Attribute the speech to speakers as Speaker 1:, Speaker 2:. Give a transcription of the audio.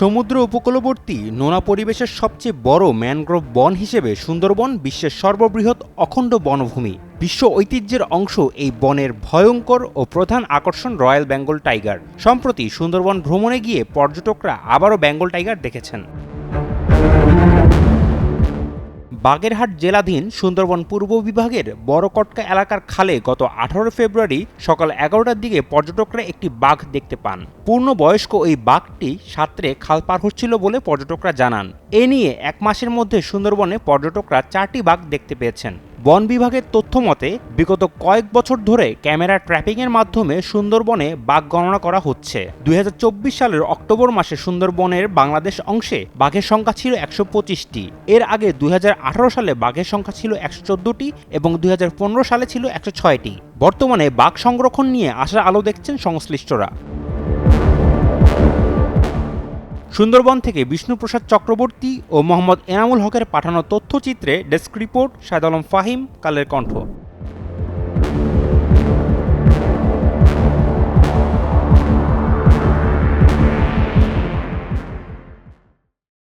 Speaker 1: সমুদ্র উপকূলবর্তী নোনা পরিবেশের সবচেয়ে বড় ম্যানগ্রোভ বন হিসেবে সুন্দরবন বিশ্বের সর্ববৃহৎ অখণ্ড বনভূমি। বিশ্ব ঐতিহ্যের অংশ এই বনের ভয়ঙ্কর ও প্রধান আকর্ষণ রয়্যাল বেঙ্গল টাইগার। সম্প্রতি সুন্দরবন ভ্রমণে গিয়ে পর্যটকরা আবারও বেঙ্গল টাইগার দেখেছেন। বাগেরহাট জেলাধীন সুন্দরবন পূর্ব বিভাগের বড়কটকা এলাকার খালে গত আঠারো ফেব্রুয়ারি সকাল এগারোটার দিকে পর্যটকরা একটি বাঘ দেখতে পান। পূর্ণবয়স্ক ওই বাঘটি সাঁতরে খাল পার হচ্ছিল বলে পর্যটকরা জানান। এ নিয়ে এক মাসের মধ্যে সুন্দরবনে পর্যটকরা চারটি বাঘ দেখতে পেয়েছেন। বন বিভাগের তথ্য মতে, বিগত কয়েক বছর ধরে ক্যামেরা ট্র্যাপিংয়ের মাধ্যমে সুন্দরবনে বাঘ গণনা করা হচ্ছে। দুই হাজার চব্বিশ সালের অক্টোবর মাসে সুন্দরবনের বাংলাদেশ অংশে বাঘের সংখ্যা ছিল একশো পঁচিশটি। এর আগে দুই হাজার আঠারো সালে বাঘের সংখ্যা ছিল একশো চোদ্দটি এবং দু হাজার পনেরো সালে ছিল একশো ছয়টি। বর্তমানে বাঘ সংরক্ষণ নিয়ে আশার আলো দেখছেন সংশ্লিষ্টরা। সুন্দরবন থেকে বিষ্ণুপ্রসাদ চক্রবর্তী ও মোহাম্মদ এনামুল হকের পাঠানো তথ্যচিত্রে ডেস্ক রিপোর্ট সায়দ আলম ফাহিম, কালের কণ্ঠ।